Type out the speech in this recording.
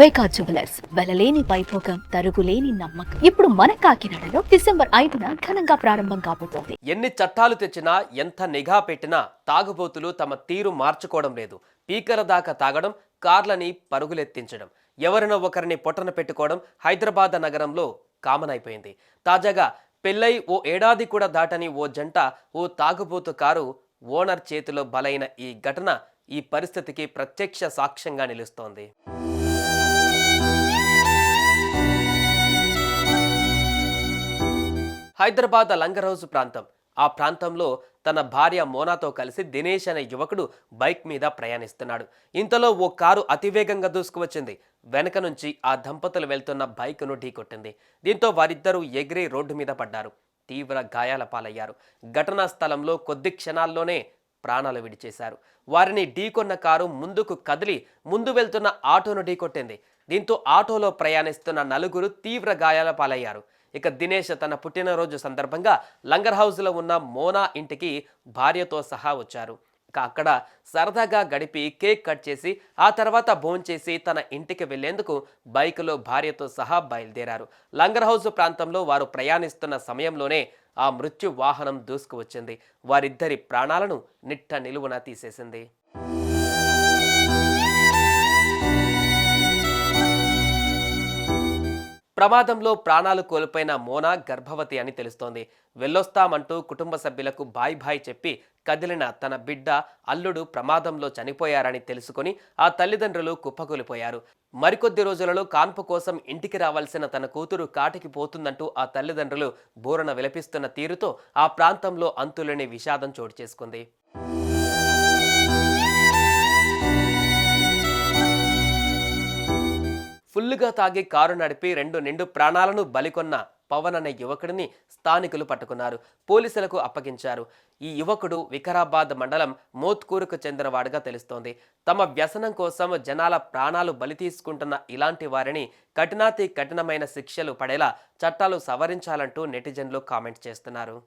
వైకా jewellers వెలలేని Vaibhogam తరుగులేని నమ్మకం. ఇప్పుడు మన కాకినాడలో డిసెంబర్ ఐదున ఘనంగా ప్రారంభం కాబోతోంది. ఎన్ని చట్టాలు తెచ్చినా ఎంత నిఘా పెట్టినా తాగుబోతులు తమ తీరు మార్చుకోవడం లేదు. పీకల దాకా తాగడం కార్లని పరుగులెత్తించడం. ఎవరినో ఒకరిని పొట్టన పెట్టుకోవడం హైదరాబాద్ నగరంలో కామన్ అయిపోయింది తాజాగా పెళ్ళై ఓ ఏడాది కూడా దాటని ఓ జంట ఓ తాగుబోతు కారు ఓనర్ చేతిలో బలైన ఈ ఘటన ఈ పరిస్థితికి ప్రత్యక్ష సాక్ష్యంగా నిలుస్తోంది. హైదరాబాద్ లంగర్ హౌస్ ప్రాంతం. ఆ ప్రాంతంలో తన భార్య మోనాతో కలిసి దినేష్ అనే యువకుడు బైక్ మీద ప్రయాణిస్తున్నాడు. ఇంతలో ఓ కారు అతివేగంగా దూసుకువచ్చింది. వెనక నుంచి ఆ దంపతులు వెళ్తున్న బైక్ను ఢీకొట్టింది. దీంతో వారిద్దరూ ఎగిరి రోడ్డు మీద పడ్డారు. తీవ్ర గాయాల పాలయ్యారు. ఘటనా స్థలంలో కొద్ది క్షణాల్లోనే ప్రాణాలు విడిచేశారు. వారిని ఢీకొన్న కారు ముందుకు కదిలి ముందు వెళ్తున్న ఆటోను ఢీకొట్టింది. దీంతో ఆటోలో ప్రయాణిస్తున్న నలుగురు తీవ్ర గాయాల పాలయ్యారు. ఇక దినేష్ తన పుట్టినరోజు సందర్భంగా లంగర్ హౌస్లో ఉన్న మోనా ఇంటికి భార్యతో సహా వచ్చారు. ఇక అక్కడ సరదాగా గడిపి కేక్ కట్ చేసి ఆ తర్వాత భోంచేసి తన ఇంటికి వెళ్ళేందుకు బైకులో భార్యతో సహా బయలుదేరారు. లంగర్ హౌస్ ప్రాంతంలో వారు ప్రయాణిస్తున్న సమయంలోనే ఆ మృత్యు వాహనం దూసుకువచ్చింది. వారిద్దరి ప్రాణాలను నిట్ట నిలువున తీసేసింది. ప్రమాదంలో ప్రాణాలు కోల్పోయిన మోనా గర్భవతి అని తెలుస్తోంది. వెళ్ళొస్తామంటూ కుటుంబ సభ్యులకు బాయ్ బాయ్ చెప్పి కదిలిన తన బిడ్డ అల్లుడు ప్రమాదంలో చనిపోయారని తెలుసుకుని ఆ తల్లిదండ్రులు కుప్పకూలిపోయారు. మరికొద్ది రోజులలో కాన్పు కోసం ఇంటికి రావాల్సిన తన కూతురు కాటికి పోతుందంటూ ఆ తల్లిదండ్రులు బూరన విలపిస్తున్న తీరుతో ఆ ప్రాంతంలో అంతులేని విషాదం చోటు చేసుకుంది. ఫుల్లుగా తాగి కారు నడిపి రెండు నిండు ప్రాణాలను బలికొన్న పవన్ అనే యువకుడిని స్థానికులు పట్టుకున్నారు. పోలీసులకు అప్పగించారు. ఈ యువకుడు వికారాబాద్ మండలం మోత్కూరుకు చెందినవాడుగా తెలుస్తోంది. తమ వ్యసనం కోసం జనాల ప్రాణాలు బలి తీసుకుంటున్న ఇలాంటి వారిని కఠినాతి కఠినమైన శిక్షలు పడేలా చట్టాలు సవరించాలంటూ నెటిజన్లు కామెంట్ చేస్తున్నారు.